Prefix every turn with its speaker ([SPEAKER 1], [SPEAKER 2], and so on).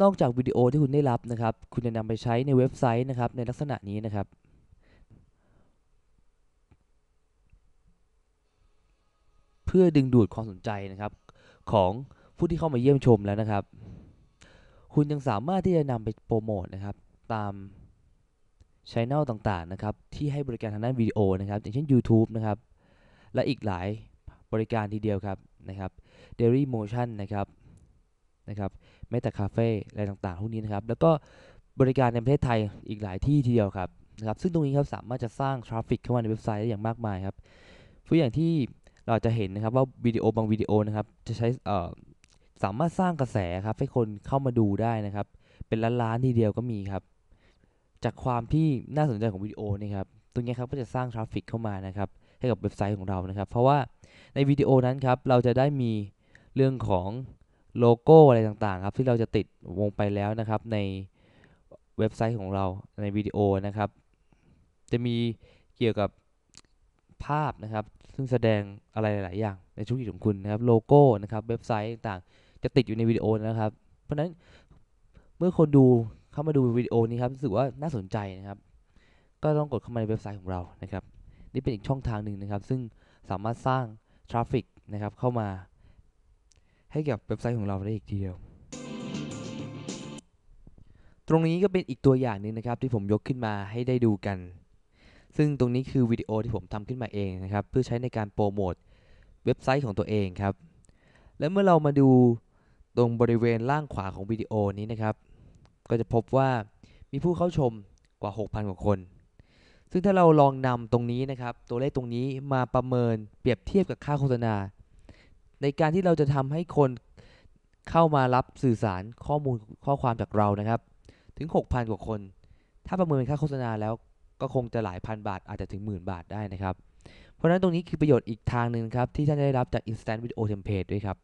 [SPEAKER 1] นอกจากวิดีโอที่คุณได้รับนะครับ คุณจะนำไปใช้ในเว็บไซต์นะครับในลักษณะนี้นะครับ เพื่อดึงดูดความสนใจนะครับของผู้ที่เข้ามาเยี่ยมชมแล้วนะครับ คุณยังสามารถที่จะนำไปโปรโมทนะครับตามช่ anel ต่างๆนะครับที่ให้บริการทางด้านวิดีโอนะครับอย่างเช่น YouTube นะครับและอีกหลายบริการทีเดียวครับนะครับ Daily Motion นะครับ นะครับแม้แต่คาเฟ่อะไรต่างๆพวกนี้นะครับ แล้วก็บริการในประเทศไทยอีกหลายที่ทีเดียวครับนะครับ ซึ่งตรงนี้ครับสามารถจะสร้างทราฟฟิกเข้ามาในเว็บไซต์ได้อย่างมากมายครับตัวอย่างที่เราจะเห็นนะครับว่าวิดีโอบางวิดีโอนะครับจะใช้สามารถสร้างกระแสครับให้คนเข้ามาดูได้นะครับ เป็นล้านๆทีเดียวก็มีครับ จากความที่น่าสนใจของวิดีโอนี่ครับตรงนี้ครับก็จะสร้างทราฟฟิกเข้ามานะครับให้กับเว็บไซต์ของเรานะครับ เพราะว่าในวิดีโอนั้นครับเราจะได้มีเรื่องของ โลโก้อะไรต่างๆครับที่เราจะติดวงไปแล้วนะครับในเว็บไซต์ของเราในวิดีโอนะครับ จะมีเกี่ยวกับภาพนะครับ ซึ่งแสดงอะไรหลาย ๆ อย่างในธุรกิจของคุณนะครับโลโก้นะครับเว็บไซต์ต่างๆ จะติดอยู่ในวิดีโอนะครับ เพราะฉะนั้นเมื่อคนดูเข้ามาดูวิดีโอนี้ครับรู้สึกว่าน่าสนใจนะครับ ก็ต้องกดเข้ามาในเว็บไซต์ของเรานะครับ นี่เป็นอีกช่องทางหนึ่งนะครับ ซึ่งสามารถสร้างทราฟฟิกนะครับเข้ามา ให้กับเว็บไซต์ของเราได้อีกทีเดียว ตรงนี้ก็เป็นอีกตัวอย่างหนึ่งนะครับที่ผมยกขึ้นมาให้ได้ดูกัน ซึ่งตรงนี้คือวิดีโอที่ผมทำขึ้นมาเองนะครับ เพื่อใช้ในการโปรโมทเว็บไซต์ของตัวเองครับ และเมื่อเรามาดูตรงบริเวณล่างขวาของวิดีโอนี้นะครับ ก็จะพบว่ามีผู้เข้าชมกว่า 6,000 กว่าคน ซึ่งถ้าเราลองนำตรงนี้นะครับ ตัวเลขตรงนี้มาประเมินเปรียบเทียบกับค่าโฆษณา ในการที่เราจะทำให้คนเข้ามารับสื่อสารข้อมูลข้อความจากเรานะครับ ถึง 6,000 กว่าคน ถ้าประเมินค่าโฆษณาแล้วก็คงจะหลายพันบาทอาจจะถึงหมื่นบาทได้นะครับ เพราะฉะนั้นตรงนี้คือประโยชน์อีกทางหนึ่งครับ ที่ท่านจะได้รับจาก Instant Video Template ด้วยครับ